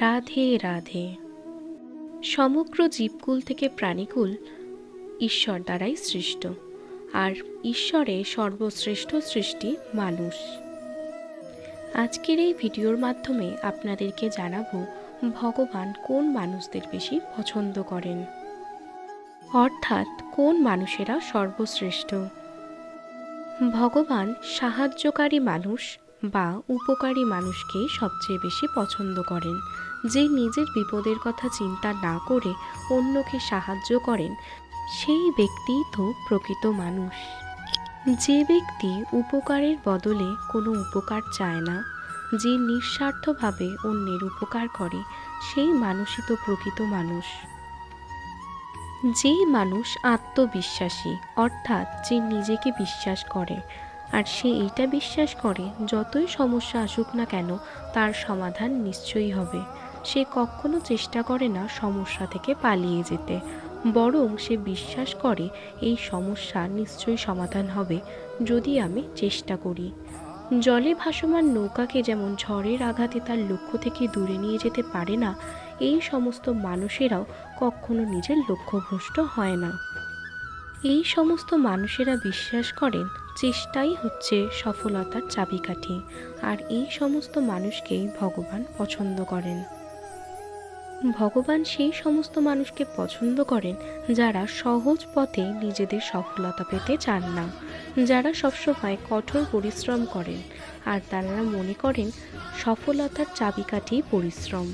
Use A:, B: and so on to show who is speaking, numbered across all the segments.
A: রাধে রাধে। সমগ্র জীবকুল থেকে প্রাণীকুল ঈশ্বর দ্বারাই সৃষ্ট, আর ঈশ্বরে সর্বশ্রেষ্ঠ সৃষ্টি মানুষ। আজকের এই ভিডিওর মাধ্যমে আপনাদেরকে জানাব, ভগবান কোন মানুষদের বেশি পছন্দ করেন? অর্থাৎ কোন মানুষেরা সর্বশ্রেষ্ঠ? ভগবান সাহায্যকারী মানুষ বা উপকারী মানুষকেই সবচেয়ে বেশি পছন্দ করেন। যে নিজের বিপদের কথা চিন্তা না করে অন্যকে সাহায্য করেন, সেই ব্যক্তিই তো প্রকৃত মানুষ। যে ব্যক্তি উপকারের বদলে কোনো উপকার চায় না, যে নিঃস্বার্থভাবে অন্যের উপকার করে, সেই মানুষই তো প্রকৃত মানুষ। যে মানুষ আত্মবিশ্বাসী, অর্থাৎ যে নিজেকে বিশ্বাস করে আর সে এইটা বিশ্বাস করে, যতই সমস্যা আসুক না কেন, তার সমাধান নিশ্চয়ই হবে। সে কখনো চেষ্টা করে না সমস্যা থেকে পালিয়ে যেতে। বরং সে বিশ্বাস করে, এই সমস্যা নিশ্চয়ই সমাধান হবে, যদি আমি চেষ্টা করি। জলে ভাসমান নৌকাকে যেমন ঝড়ের আঘাতে তার লক্ষ্য থেকে দূরে নিয়ে যেতে পারে না, এই সমস্ত মানুষেরাও কখনো নিজের লক্ষ্যভ্রষ্ট হয় না। এই সমস্ত মানুষেরা বিশ্বাস করেন চেষ্টাই হচ্ছে সফলতার চাবিকাঠি, আর এই সমস্ত মানুষকেই ভগবান পছন্দ করেন। ভগবান সেই সমস্ত মানুষকে পছন্দ করেন যারা সহজ পথে নিজেদের সফলতা পেতে চান না, যারা সবসময় কঠোর পরিশ্রম করেন, আর তারা মনে করেন সফলতার চাবিকাঠি পরিশ্রম।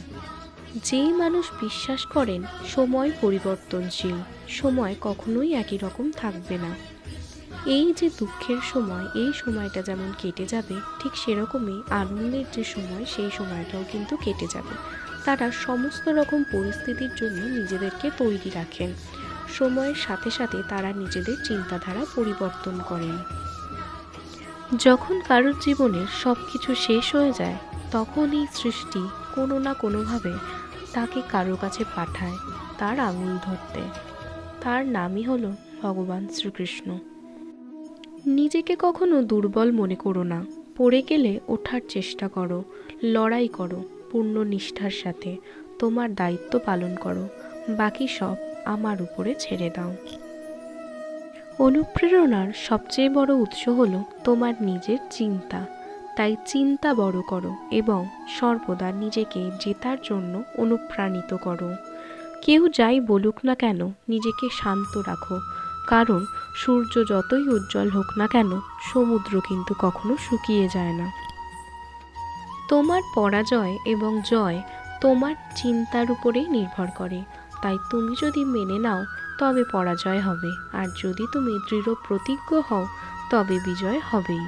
A: যেই মানুষ বিশ্বাস করেন, সময় পরিবর্তনশীল, সময় কখনোই একই রকম থাকবে না। এই যে দুঃখের সময়, এই সময়টা যেমন কেটে যাবে, ঠিক সেরকমই আনন্দের যে সময়, সেই সময়টাও কিন্তু কেটে যাবে। তারা সমস্ত রকম পরিস্থিতির জন্য নিজেদেরকে তৈরি রাখেন। সময়ের সাথে সাথে তারা নিজেদের চিন্তাধারা পরিবর্তন করেন। যখন কারোর জীবনের সব কিছু শেষ হয়ে যায়, তখন এই সৃষ্টি কোনো না কোনোভাবে তাকে কারও কাছে পাঠায়, তার আঙুল ধরতে। তার নামই হলো ভগবান শ্রীকৃষ্ণ। নিজেকে কখনো দুর্বল মনে করো না। পড়ে গেলে ওঠার চেষ্টা করো, লড়াই করো, পূর্ণ নিষ্ঠার সাথে। তোমার দায়িত্ব পালন করো, বাকি সব আমার উপরে ছেড়ে দাও। অনুপ্রেরণার সবচেয়ে বড় উৎস হলো তোমার নিজের চিন্তা। তাই চিন্তা বড় করো এবং সর্বদা নিজেকে জেতার জন্য অনুপ্রাণিত করো। কেউ যাই বলুক না কেন, নিজেকে শান্ত রাখো। কারণ সূর্য যতই উজ্জ্বল হোক না কেন, সমুদ্র কিন্তু কখনো শুকিয়ে যায় না। তোমার পরাজয় এবং জয় তোমার চিন্তার উপরেই নির্ভর করে। তাই তুমি যদি মেনে নাও, তবে পরাজয় হবে। আর যদি তুমি দৃঢ় প্রতিজ্ঞ হও, তবে বিজয় হবেই।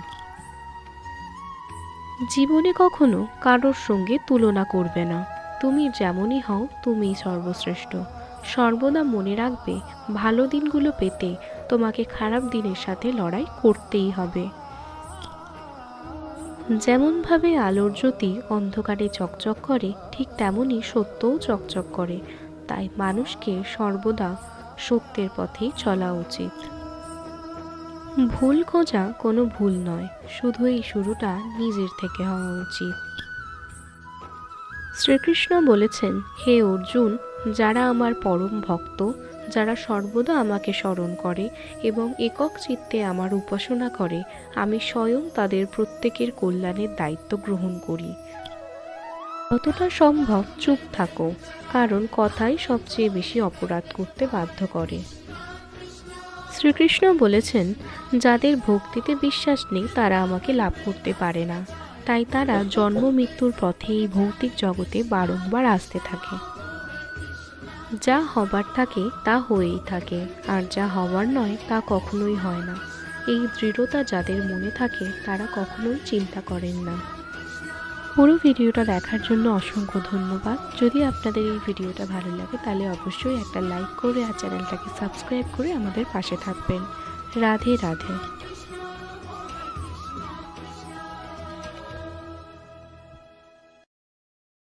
A: জীবনে কখনো কারোর সঙ্গে তুলনা করবে না। তুমি যেমনই হও, তুমিই সর্বশ্রেষ্ঠ। সর্বদা মনে রাখবে, ভালো দিনগুলো পেতে তোমাকে খারাপ দিনের সাথে লড়াই করতেই হবে। যেমনভাবে আলোর জ্যোতি অন্ধকারে চকচক করে, ঠিক তেমনই সত্যও চকচক করে। তাই মানুষকে সর্বদা সত্যের পথেই চলা উচিত। ভুল খোঁজা কোনো ভুল নয়, শুধু এই শুরুটা নিজের থেকে হওয়া উচিত। শ্রীকৃষ্ণ বলেছেন, হে অর্জুন, যারা আমার পরম ভক্ত, যারা সর্বদা আমাকে স্মরণ করে এবং একক চিত্তে আমার উপাসনা করে, আমি স্বয়ং তাদের প্রত্যেকের কল্যাণের দায়িত্ব গ্রহণ করি। যতটা সম্ভব চুপ থাকো, কারণ কথাই সবচেয়ে বেশি অপরাধ করতে বাধ্য করে। শ্রীকৃষ্ণ বলেছেন, যাদের ভক্তিতে বিশ্বাস নেই, তারা আমাকে লাভ করতে পারে না। তাই তারা জন্ম মৃত্যুর পথে এই ভৌতিক জগতে বারংবার আসতে থাকে। যা হবার থাকে তা হয়েই থাকে, আর যা হবার নয় তা কখনোই হয় না। এই দৃঢ়তা যাদের মনে থাকে, তারা কখনোই চিন্তা করেন না। পুরো ভিডিওটা দেখার জন্য অসংখ্য ধন্যবাদ। যদি আপনাদের এই ভিডিওটা ভালো লাগে, তাহলে অবশ্যই একটা লাইক করে আর চ্যানেলটাকে সাবস্ক্রাইব করে আমাদের পাশে থাকবেন। রাধে রাধে।